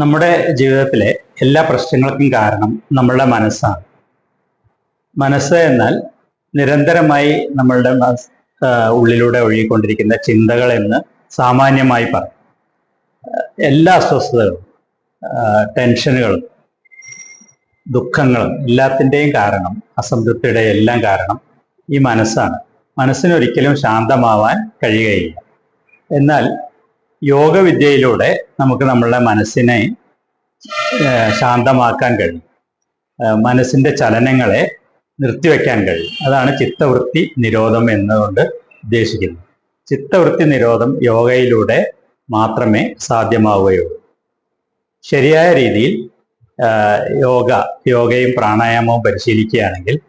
നമ്മുടെ ജീവിതത്തിലെ എല്ലാ പ്രശ്നങ്ങൾക്കും കാരണം നമ്മളുടെ മനസ്സാണ്. മനസ്സ് എന്നാൽ നിരന്തരമായി നമ്മളുടെ ഉള്ളിലൂടെ ഒഴുകിക്കൊണ്ടിരിക്കുന്ന ചിന്തകൾ എന്ന് സാമാന്യമായി പറയും. എല്ലാ അസ്വസ്ഥതകളും ടെൻഷനുകളും ദുഃഖങ്ങളും എല്ലാത്തിന്റെയും കാരണം അസംതൃപ്തിയുടെ എല്ലാം കാരണം ഈ മനസ്സാണ്. മനസ്സിനൊരിക്കലും ശാന്തമാവാൻ കഴിയുകയില്ല. എന്നാൽ യോഗവിദ്യയിലൂടെ നമുക്ക് നമ്മളുടെ മനസ്സിനെ ശാന്തമാക്കാൻ കഴിയും. മനസ്സിന്റെ ചലനങ്ങളെ നിർത്തിവെക്കാൻ കഴിയും. അതാണ് ചിത്തവൃത്തി നിരോധം എന്നുകൊണ്ട് ഉദ്ദേശിക്കുന്നത്. ചിത്തവൃത്തി നിരോധം യോഗയിലൂടെ മാത്രമേ സാധ്യമാവുകയുള്ളൂ. ശരിയായ രീതിയിൽ യോഗ യോഗയും പ്രാണായാമവും പരിശീലിക്കുകയാണെങ്കിൽ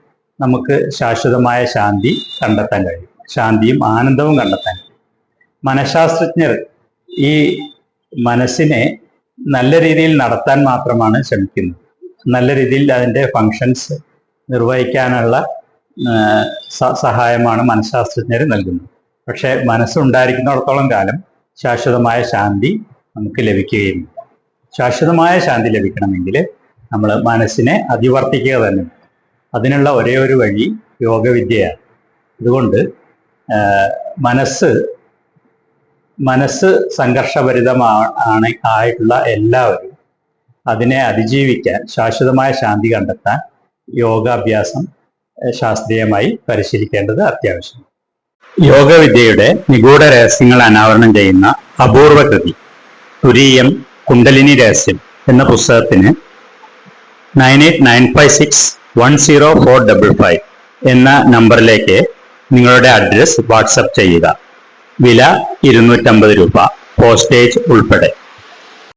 നമുക്ക് ശാശ്വതമായ ശാന്തി കണ്ടെത്താൻ കഴിയും. ശാന്തിയും ആനന്ദവും കണ്ടെത്താൻ കഴിയും. മനഃശാസ്ത്രജ്ഞർ ഈ മനസ്സിനെ നല്ല രീതിയിൽ നടത്താൻ മാത്രമാണ് ശ്രമിക്കുന്നത്. നല്ല രീതിയിൽ അതിന്റെ ഫങ്ഷൻസ് നിർവഹിക്കാനുള്ള സഹായമാണ് മനഃശാസ്ത്രജ്ഞർ നൽകുന്നത്. പക്ഷേ മനസ്സുണ്ടായിരിക്കുന്നിടത്തോളം കാലം ശാശ്വതമായ ശാന്തി നമുക്ക് ലഭിക്കുകയില്ല ശാശ്വതമായ ശാന്തി ലഭിക്കണമെങ്കിൽ നമ്മൾ മനസ്സിനെ അതിവർത്തിക്കുക തന്നെ. അതിനുള്ള ഒരേ ഒരു വഴി യോഗവിദ്യയാണ്. അതുകൊണ്ട് മനസ്സ് മനസ്സ് സംഘർഷഭരിതമാണ് ആയിട്ടുള്ള എല്ലാവരും അതിനെ അതിജീവിക്കാൻ ശാശ്വതമായ ശാന്തി കണ്ടെത്താൻ യോഗാഭ്യാസം ശാസ്ത്രീയമായി പരിശീലിക്കേണ്ടത് അത്യാവശ്യം യോഗവിദ്യയുടെ നിഗൂഢ രഹസ്യങ്ങൾ അനാവരണം ചെയ്യുന്ന അപൂർവ കൃതി തുരീയം കുണ്ടലിനി രഹസ്യം എന്ന പുസ്തകത്തിന് nine eight nine five six one zero four double five എന്ന നമ്പറിലേക്ക് നിങ്ങളുടെ അഡ്രസ് വാട്സപ്പ് ചെയ്യുക. വില ഇരുന്നൂറ്റമ്പത് രൂപ. പോസ്റ്റേജ് ഉൾപ്പെടെ.